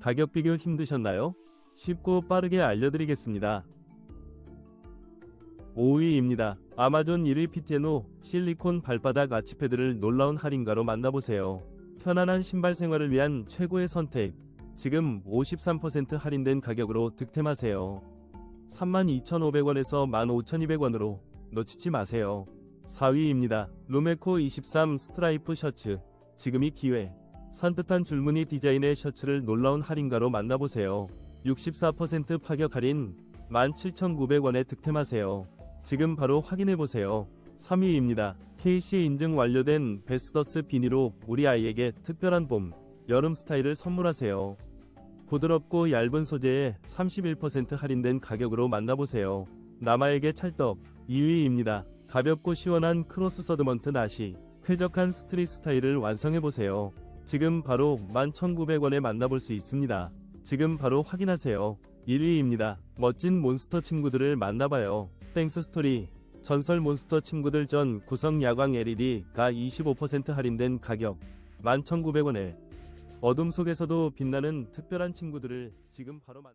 가격 비교 힘드셨나요? 쉽고 빠르게 알려드리겠습니다. 5위입니다. 아마존 1위 피제노 실리콘 발바닥 아치패드를 놀라운 할인가로 만나보세요. 편안한 신발 생활을 위한 최고의 선택. 지금 53% 할인된 가격으로 득템하세요. 32,500원에서 15,200원으로 놓치지 마세요. 4위입니다. 루메코 23 스트라이프 셔츠. 지금이 기회. 산뜻한 줄무늬 디자인의 셔츠를 놀라운 할인가로 만나보세요. 64% 파격 할인 17,900원에 득템하세요. 지금 바로 확인해보세요. 3위입니다. KC 인증 완료된 베스더스 비니로 우리 아이에게 특별한 봄, 여름 스타일을 선물하세요. 부드럽고 얇은 소재에 31% 할인된 가격으로 만나보세요. 남아에게 찰떡 2위입니다. 가볍고 시원한 크로스 서드먼트 나시 쾌적한 스트릿 스타일을 완성해보세요. 지금 바로 11,900원에 만나볼 수 있습니다. 지금 바로 확인하세요. 1위입니다. 멋진 몬스터 친구들을 만나봐요. 땡스 스토리 전설 몬스터 친구들 전 구성 야광 LED가 25% 할인된 가격 11,900원에 어둠 속에서도 빛나는 특별한 친구들을 지금 바로 만